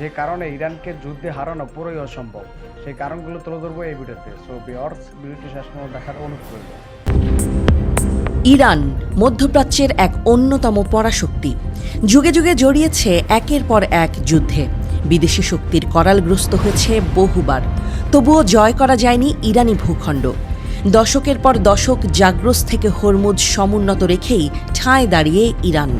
যে কারণে ইরানকে যুদ্ধে হারানো পুরোই অসম্ভব। সেই কারণগুলো তুলে ধরবো এই ভিডিওতে। সো বিয়ার্স ভিডিওটি শেষ পর্যন্ত দেখার অনুরোধ করব ইরান মধ্যপ্রাচ্যের এক অন্যতম পরাশক্তি। যুগে যুগে জড়িয়েছে একের পর এক যুদ্ধে। বিদেশি শক্তির করালগ্রস্ত হয়েছে বহুবার। তবুও জয় করা যায়নি ইরানি ভূখণ্ড। দশকের পর দশক জাগ্রস থেকে হরমুজ সমুন্নত রেখেই ঠাঁই দাঁড়িয়ে ইরান।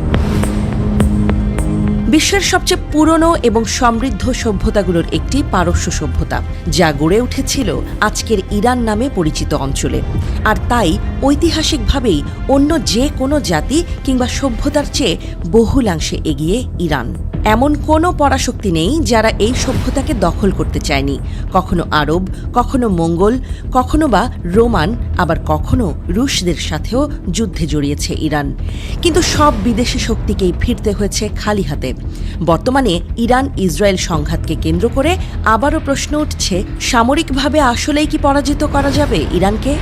বিশ্বের সবচেয়ে পুরনো এবং সমৃদ্ধ সভ্যতাগুলোর একটি পারস্য সভ্যতা, যা গড়ে উঠেছিল আজকের ইরান নামে পরিচিত অঞ্চলে। আর তাই ঐতিহাসিকভাবেই অন্য যে কোনো জাতি কিংবা সভ্যতার চেয়ে বহুলাংশে এগিয়ে ইরান। এমন কোনো পরাশক্তি নেই যারা এই সভ্যতাকে দখল করতে চায়নি। কখনো আরব, কখনো মঙ্গল, কখনো বা রোমান, আবার কখনো রুশদের সাথেও যুদ্ধে জড়িয়েছে ইরান। কিন্তু সব বিদেশি শক্তিকেই ফিরতে হয়েছে খালি হাতে। বর্তমানে ইরান ইসরায়েল সংঘাতকে কেন্দ্র করে আবারও প্রশ্ন উঠছে, সামরিকভাবে আসলেই কি পরাজিত করা যাবে ইরানকে?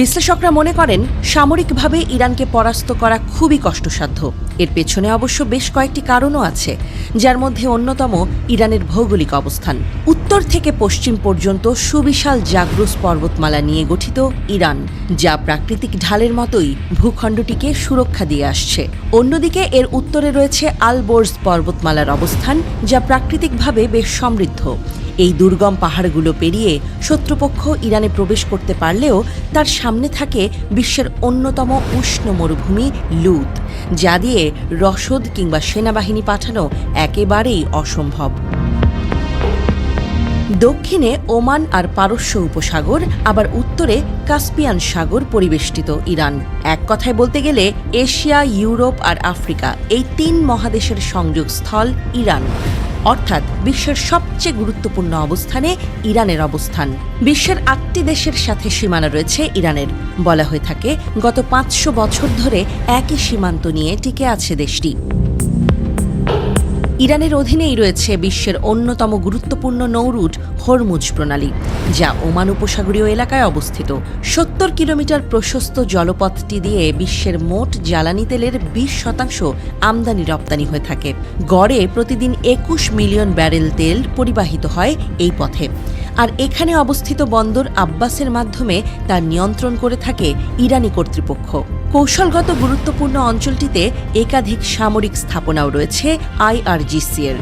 বিশ্লেষকরা মনে করেন, সামরিকভাবে ইরানকে পরাস্ত করা খুবই কষ্টসাধ্য। এর পেছনে অবশ্য বেশ কয়েকটি কারণও আছে, যার মধ্যে অন্যতম ইরানের ভৌগোলিক অবস্থান। উত্তর থেকে পশ্চিম পর্যন্ত সুবিশাল জাগ্রুস পর্বতমালা নিয়ে গঠিত ইরান, যা প্রাকৃতিক ঢালের মতোই ভূখণ্ডটিকে সুরক্ষা দিয়ে আসছে। অন্যদিকে এর উত্তরে রয়েছে আলবোর্স পর্বতমালার অবস্থান, যা প্রাকৃতিকভাবে বেশ সমৃদ্ধ। এই দুর্গম পাহাড়গুলো পেরিয়ে শত্রুপক্ষ ইরানে প্রবেশ করতে পারলেও তার সামনে থাকে বিশ্বের অন্যতম উষ্ণ মরুভূমি লুত, যা দিয়ে রসদ কিংবা সেনাবাহিনী পাঠানো একেবারেই অসম্ভব। দক্ষিণে ওমান আর পারস্য উপসাগর, আবার উত্তরে কাস্পিয়ান সাগর পরিবেষ্টিত ইরান। এক কথায় বলতে গেলে এশিয়া, ইউরোপ আর আফ্রিকা এই তিন মহাদেশের সংযোগস্থল ইরান। অর্থাৎ বিশ্বের সবচেয়ে গুরুত্বপূর্ণ অবস্থানে ইরানের অবস্থান। বিশ্বের আটটি দেশের সাথে সীমানা রয়েছে ইরানের। বলা হয়ে থাকে, গত পাঁচশো বছর ধরে একই সীমান্ত নিয়ে টিকে আছে দেশটি। ইরানের অধীনেই রয়েছে বিশ্বের অন্যতম গুরুত্বপূর্ণ নৌরুট হরমুজ প্রণালী, যা ওমান উপসাগরীয় এলাকায় অবস্থিত। সত্তর কিলোমিটার প্রশস্ত জলপথটি দিয়ে বিশ্বের মোট জ্বালানি তেলের বিশ শতাংশ আমদানি রপ্তানি হয়ে থাকে। গড়ে প্রতিদিন একুশ মিলিয়ন ব্যারেল তেল পরিবাহিত হয় এই পথে। আর এখানে অবস্থিত বন্দর আব্বাসের মাধ্যমে তা নিয়ন্ত্রণ করে থাকে ইরানি কর্তৃপক্ষ। কৌশলগত গুরুত্বপূর্ণ অঞ্চলটিতে একাধিক সামরিক স্থাপনাও রয়েছে আইআরজিসি এর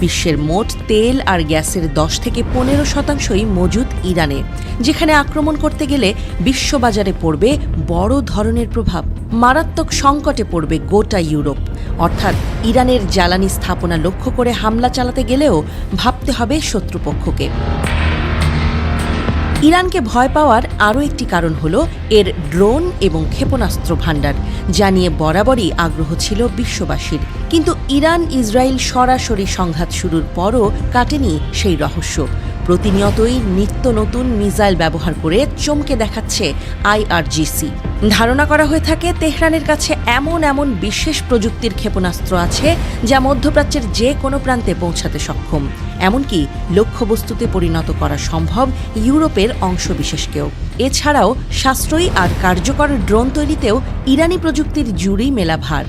বিশ্বের মোট তেল আর গ্যাসের দশ থেকে পনেরো শতাংশই মজুদ ইরানে, যেখানে আক্রমণ করতে গেলে বিশ্ববাজারে পড়বে বড় ধরনের প্রভাব। মারাত্মক সংকটে পড়বে গোটা ইউরোপ। অর্থাৎ ইরানের জ্বালানি স্থাপনা লক্ষ্য করে হামলা চালাতে গেলেও ভাবতে হবে শত্রুপক্ষকে। ইরানকে ভয় পাওয়ার আরও একটি কারণ হল এর ড্রোন এবং ক্ষেপণাস্ত্র ভাণ্ডার, যা নিয়ে বরাবরই আগ্রহ ছিল বিশ্ববাসীর। কিন্তু ইরান ইসরায়েল সরাসরি সংঘাত শুরুর পরও কাটেনি সেই রহস্য। প্রতিনিয়তই নিত্য নতুন মিসাইল ব্যবহার করে চমকে দেখাচ্ছে আইআরজিসি। ধারণা করা হয়ে থাকে তেহরানের কাছে এমন এমন বিশেষ প্রযুক্তির ক্ষেপণাস্ত্র আছে যা মধ্যপ্রাচ্যের যে কোনো প্রান্তে পৌঁছাতে সক্ষম। এমনকি লক্ষ্যবস্তুতে পরিণত করা সম্ভব ইউরোপের অংশবিশেষকেও। এছাড়াও সাশ্রয়ী আর কার্যকর ড্রোন তৈরিতেও ইরানি প্রযুক্তির জুড়ি মেলা ভার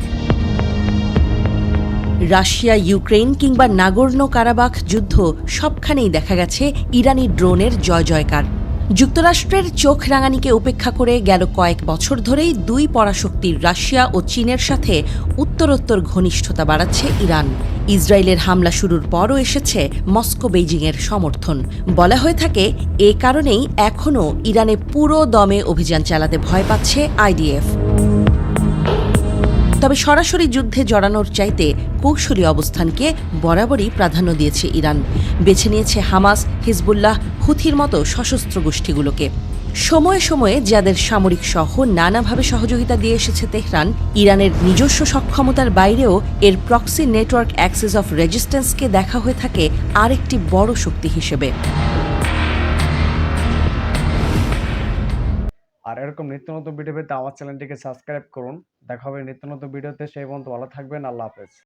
রাশিয়া ইউক্রেন কিংবা নাগর্ণ কারাবাখ যুদ্ধ সবখানেই দেখা গেছে ইরানি ড্রোনের জয় জয়কার যুক্তরাষ্ট্রের চোখ রাঙানিকে উপেক্ষা করে গেল কয়েক বছর ধরেই দুই পরাশক্তির রাশিয়া ও চীনের সাথে উত্তরোত্তর ঘনিষ্ঠতা বাড়াচ্ছে ইরান। ইসরায়েলের হামলা শুরুর পরও এসেছে মস্কো বেইজিংয়ের সমর্থন। বলা হয়ে থাকে, এ কারণেই এখনও ইরানে পুরো দমে অভিযান চালাতে ভয় পাচ্ছে আইডিএফ। তবে সরাসরি যুদ্ধে জড়ানোর চাইতে কৌশলী অবস্থানকে বরাবরই প্রাধান্য দিয়েছে ইরান। বেছে নিয়েছে হামাস, হিজবুল্লাহ, হুথির মতো সশস্ত্র গোষ্ঠীগুলোকে। সময়ে সময়ে যাদের সামরিক সহ নানাভাবে সহযোগিতা দিয়ে এসেছে তেহরান, ইরানের নিজস্ব সক্ষমতার বাইরেও এর প্রক্সি নেটওয়ার্ক অ্যাক্সেস অফ রেজিস্ট্যান্সকে দেখা হয়ে থাকে আরেকটি বড় শক্তি হিসেবে। আর এরকম নিত্য নতুন ভিডিও পেতে আমার চ্যানেলটিকে সাবস্ক্রাইব করুন। দেখা হবে নিত্য নতুন ভিডিওতে সেই পর্যন্ত ভালো থাকবেন। আল্লাহ হাফেজ।